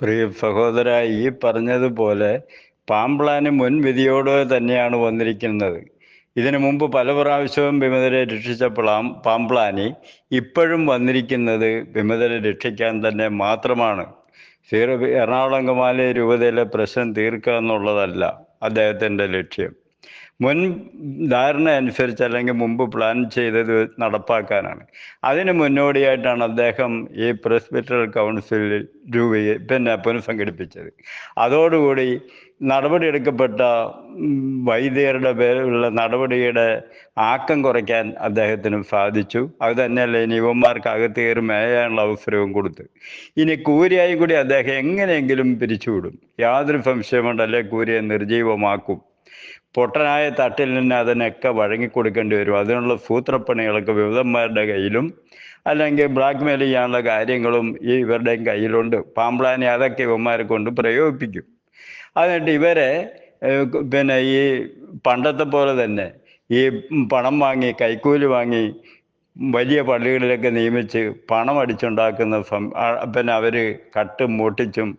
പ്രിയ സഹോദര ഈ പറഞ്ഞതുപോലെ പാമ്പ്ലാന് മുൻവിധിയോട് തന്നെയാണ് വന്നിരിക്കുന്നത്. ഇതിനു മുമ്പ് പല പ്രാവശ്യവും വിമതരെ രക്ഷിച്ചപ്പോൾ പാമ്പ്ലാനി ഇപ്പോഴും വന്നിരിക്കുന്നത് വിമതരെ രക്ഷിക്കാൻ തന്നെ മാത്രമാണ്. സീറോ എറണാകുളം കമാലെ രൂപതയിലെ പ്രശ്നം തീർക്കുക എന്നുള്ളതല്ല അദ്ദേഹത്തിന്റെ ലക്ഷ്യം. മുൻ ധാരണ അനുസരിച്ച് അല്ലെങ്കിൽ മുമ്പ് പ്ലാൻ ചെയ്തത് നടപ്പാക്കാനാണ്. അതിന് മുന്നോടിയായിട്ടാണ് അദ്ദേഹം ഈ പ്രസ്ബിറ്റൽ കൗൺസിൽ രൂപീ പിന്നെ പുനഃസംഘടിപ്പിച്ചത്. അതോടുകൂടി നടപടിയെടുക്കപ്പെട്ട വൈദ്യരുടെ പേരിലുള്ള നടപടിയുടെ ആക്കം കുറയ്ക്കാൻ അദ്ദേഹത്തിന് സാധിച്ചു. അത് തന്നെയല്ല ഇനി യുവന്മാർക്ക് അകത്ത് കയറി മേയാനുള്ള അവസരവും കൊടുത്തു. ഇനി കൂരിയായി കൂടി അദ്ദേഹം എങ്ങനെയെങ്കിലും പിരിച്ചുവിടും. യാതൊരു സംശയമുണ്ടല്ലേ കൂരിയെ നിർജീവമാക്കും പൊട്ടനായ തട്ടിൽ നിന്ന് അതിനൊക്കെ വഴങ്ങിക്കൊടുക്കേണ്ടി വരും. അതിനുള്ള സൂത്രപ്പണികളൊക്കെ വിവിധന്മാരുടെ കയ്യിലും അല്ലെങ്കിൽ ബ്ലാക്ക് മെയിൽ ചെയ്യാനുള്ള കാര്യങ്ങളും ഈ ഇവരുടെയും കയ്യിലുണ്ട്. പാമ്പ്ലാനെ അതൊക്കെ ഇവന്മാരെ കൊണ്ട് പ്രയോഗിപ്പിക്കും. എന്നിട്ട് ഇവരെ പിന്നെ ഈ പണ്ടത്തെ പോലെ തന്നെ ഈ പണം വാങ്ങി കൈക്കൂലി വാങ്ങി വലിയ പള്ളികളിലൊക്കെ നിയമിച്ച് പണം അടിച്ചുണ്ടാക്കുന്ന പിന്നെ അവർ കട്ടും മൂട്ടിച്ചും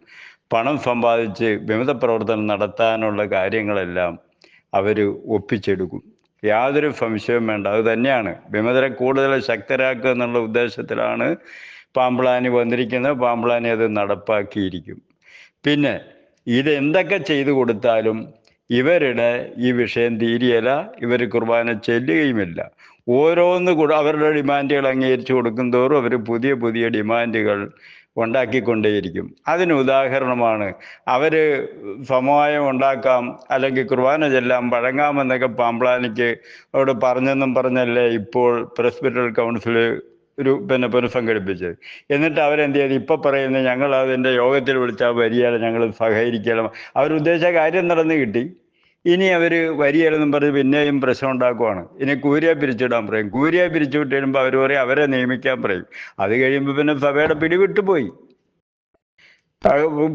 പണം സമ്പാദിച്ച് വിമത പ്രവർത്തനം നടത്താനുള്ള കാര്യങ്ങളെല്ലാം അവർ ഒപ്പിച്ചെടുക്കും. യാതൊരു സംശയവും വേണ്ട. അത് തന്നെയാണ്. വിമതരെ കൂടുതൽ ശക്തരാക്കുക എന്നുള്ള ഉദ്ദേശത്തിലാണ് പാമ്പ്ളാനി വന്നിരിക്കുന്നത്. പാമ്പ്ളാനി അത് നടപ്പാക്കിയിരിക്കും. പിന്നെ ഇത് എന്തൊക്കെ ചെയ്തു കൊടുത്താലും ഇവരുടെ ഈ വിഷയം തീരിയല്ല. ഇവർ കുർബാന ചെല്ലുകയുമില്ല. ഓരോന്ന് അവരുടെ ഡിമാൻഡുകൾ അംഗീകരിച്ചു കൊടുക്കും തോറും അവർ പുതിയ പുതിയ ഡിമാൻഡുകൾ ഉണ്ടാക്കിക്കൊണ്ടേയിരിക്കും. അതിന് ഉദാഹരണമാണ് അവർ സമവായം ഉണ്ടാക്കാം അല്ലെങ്കിൽ കുർബാന ചെല്ലാം വഴങ്ങാമെന്നൊക്കെ പാമ്പ്ലാനിക്ക് അവിടെ പറഞ്ഞെന്നും പറഞ്ഞല്ലേ ഇപ്പോൾ പ്രസ്ബിറ്റൽ കൗൺസിൽ ഒരു പിന്നെ പുനഃസംഘടിപ്പിച്ചത്. എന്നിട്ട് അവരെന്ത് ചെയ്തു? ഇപ്പം പറയുന്നത് ഞങ്ങൾ അതിന്റെ യോഗത്തിൽ വിളിച്ചാൽ വരികയില്ല ഞങ്ങൾ സഹകരിക്കണം. അവരുദ്ദേശിച്ച കാര്യം നടന്നു കിട്ടി. ഇനി അവർ വരികയില്ലെന്നും പറഞ്ഞ് പിന്നെയും പ്രശ്നം ഉണ്ടാക്കുവാണ്. ഇനി കൂരിയെ പിരിച്ചിടാൻ പറയും. കൂരിയെ പിരിച്ചു കഴിയുമ്പോൾ അവർ പറയും അവരെ നിയമിക്കാൻ പറയും. അത് കഴിയുമ്പോൾ പിന്നെ സഭയുടെ പിടിവിട്ടു പോയി.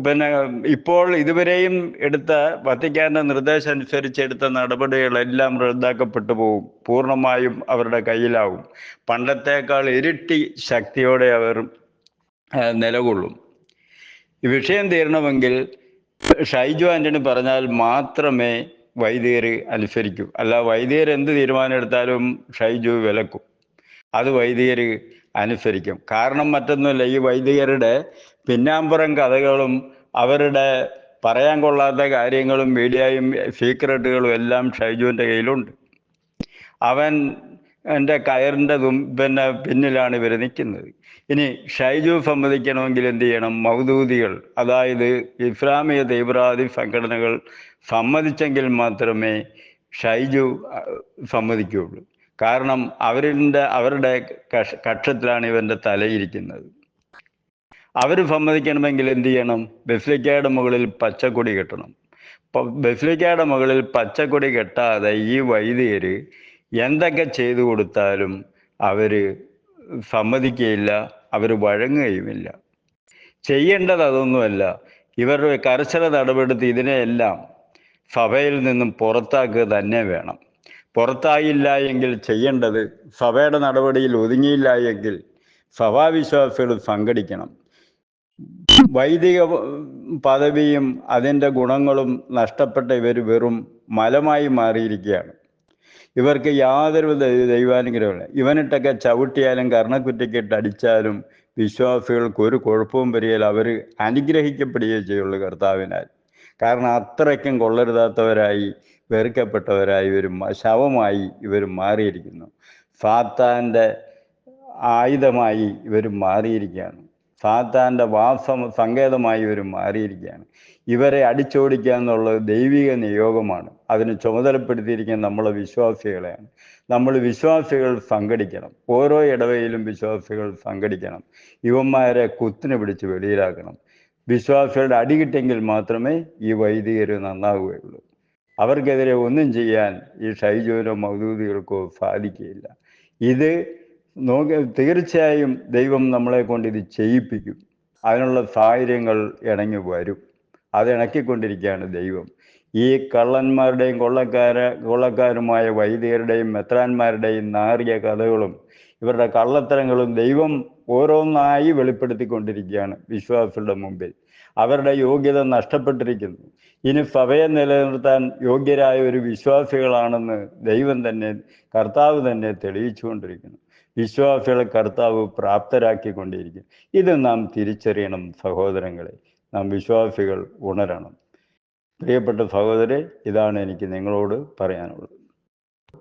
പിന്നെ ഇപ്പോൾ ഇതുവരെയും എടുത്ത വത്തിക്കാന്റെ നിർദ്ദേശം അനുസരിച്ച് എടുത്ത നടപടികളെല്ലാം റദ്ദാക്കപ്പെട്ടു പോകും പൂർണമായും അവരുടെ കയ്യിലാവും. പണ്ടത്തേക്കാൾ ഇരട്ടി ശക്തിയോടെ അവർ നിലകൊള്ളും. വിഷയം തീരണമെങ്കിൽ ഷൈജു ആന്റണി പറഞ്ഞാൽ മാത്രമേ വൈദികർ അനുസരിക്കും. അല്ല വൈദികർ എന്ത് തീരുമാനം എടുത്താലും ഷൈജു വിലക്കും. അത് വൈദികർ അനുസരിക്കും. കാരണം മറ്റൊന്നുമില്ല ഈ വൈദികരുടെ പിന്നാമ്പുറം കഥകളും അവരുടെ പറയാൻ കൊള്ളാത്ത കാര്യങ്ങളും മീഡിയയും സീക്രട്ടുകളും എല്ലാം ഷൈജുവിന്റെ കയ്യിലുണ്ട്. അവൻ എന്റെ കയറിന്റെ പിന്നെ പിന്നിലാണ് ഇവർ നിൽക്കുന്നത്. ഇനി ഷൈജു സമ്മതിക്കണമെങ്കിൽ എന്ത് ചെയ്യണം? മൗദൂദികൾ അതായത് ഇസ്ലാമിക തീവ്രവാദി സംഘടനകൾ സമ്മതിച്ചെങ്കിൽ മാത്രമേ ഷൈജു സമ്മതിക്കുകയുള്ളൂ. കാരണം അവരിന്റെ അവരുടെ കഷ കക്ഷത്തിലാണ് ഇവന്റെ തലയിരിക്കുന്നത്. അവർ സമ്മതിക്കണമെങ്കിൽ എന്ത് ചെയ്യണം? ബസ്ലിക്കയുടെ മുകളിൽ പച്ചക്കൊടി കെട്ടണം. ബസ്ലിക്കയുടെ മുകളിൽ പച്ചക്കൊടി കെട്ടാതെ ഈ വൈദികർ എന്തൊക്കെ ചെയ്തു കൊടുത്താലും അവർ സമ്മതിക്കുകയില്ല അവർ വഴങ്ങുകയുമില്ല. ചെയ്യേണ്ടത് അതൊന്നുമല്ല. ഇവരുടെ കർശന നടപടി ഇതിനെയെല്ലാം സഭയിൽ നിന്നും പുറത്താക്കുക തന്നെ വേണം. പുറത്തായില്ല എങ്കിൽ ചെയ്യേണ്ടത് സഭയുടെ നടപടിയിൽ ഒതുങ്ങിയില്ല എങ്കിൽ സഭാവിശ്വാസികൾ സംഘടിക്കണം. വൈദിക പദവിയും അതിന്റെ ഗുണങ്ങളും നഷ്ടപ്പെട്ട ഇവർ വെറും മലമായി മാറിയിരിക്കുകയാണ്. ഇവർക്ക് യാതൊരു ദൈവാനുഗ്രഹമില്ല ഇവനിട്ടൊക്കെ ചവിട്ടിയാലും കർണക്കുറ്റിക്കിട്ട് അടിച്ചാലും വിശ്വാസികൾക്ക് ഒരു കുഴപ്പവും വരികയില്ല. അവർ അനുഗ്രഹിക്കപ്പെടുകയേ ചെയ്യുള്ളൂ കർത്താവിനാൽ. കാരണം അത്രയ്ക്കും കൊള്ളരുതാത്തവരായി വെറുക്കപ്പെട്ടവരായി ഇവർ ശവമായി ഇവർ മാറിയിരിക്കുന്നു. സാത്താന്റെ ആയുധമായി ഇവർ മാറിയിരിക്കുകയാണ്. സാത്താന്റെ വാസം സങ്കേതമായി ഇവർ മാറിയിരിക്കുകയാണ്. ഇവരെ അടിച്ചോടിക്കുക എന്നുള്ളത് ദൈവിക നിയോഗമാണ്. അതിന് ചുമതലപ്പെടുത്തിയിരിക്കുന്ന നമ്മൾ വിശ്വാസികളെയാണ്. നമ്മൾ വിശ്വാസികൾ സംഘടിക്കണം. ഓരോ ഇടവയിലും വിശ്വാസികൾ സംഘടിക്കണം. ഇവന്മാരെ കുത്തിനെ പിടിച്ച് വെളിയിലാക്കണം. വിശ്വാസികളുടെ അടി അടികിട്ടെങ്കിൽ മാത്രമേ ഈ വൈദികർ നന്നാവുകയുള്ളൂ. അവർക്കെതിരെ ഒന്നും ചെയ്യാൻ ഈ ഷൈജുവിനോ മൗദൂദികൾക്കോ സാധിക്കുകയില്ല. ഇത് നോക്കി തീർച്ചയായും ദൈവം നമ്മളെ കൊണ്ട് ഇത് ചെയ്യിപ്പിക്കും. അതിനുള്ള സാഹചര്യങ്ങൾ ഇണങ്ങി വരും. അത് ഇണക്കിക്കൊണ്ടിരിക്കുകയാണ് ദൈവം. ഈ കള്ളന്മാരുടെയും കൊള്ളക്കാര കൊള്ളക്കാരുമായ വൈദികരുടെയും മെത്രാന്മാരുടെയും നാറിയ കഥകളും ഇവരുടെ കള്ളത്തരങ്ങളും ദൈവം ഓരോന്നായി വെളിപ്പെടുത്തിക്കൊണ്ടിരിക്കുകയാണ് വിശ്വാസികളുടെ മുമ്പിൽ. അവരുടെ യോഗ്യത നഷ്ടപ്പെട്ടിരിക്കുന്നു. ഇനി സഭയെ നിലനിർത്താൻ യോഗ്യരായ ഒരു വിശ്വാസികളാണെന്ന് ദൈവം തന്നെ കർത്താവ് തന്നെ തെളിയിച്ചുകൊണ്ടിരിക്കുന്നു. വിശ്വാസികളെ കർത്താവ് പ്രാപ്തരാക്കിക്കൊണ്ടിരിക്കും. ഇത് നാം തിരിച്ചറിയണം സഹോദരങ്ങളെ. നാം വിശ്വാസികൾ ഉണരണം. പ്രിയപ്പെട്ട സഹോദരെ ഇതാണ് എനിക്ക് നിങ്ങളോട് പറയാനുള്ളത്.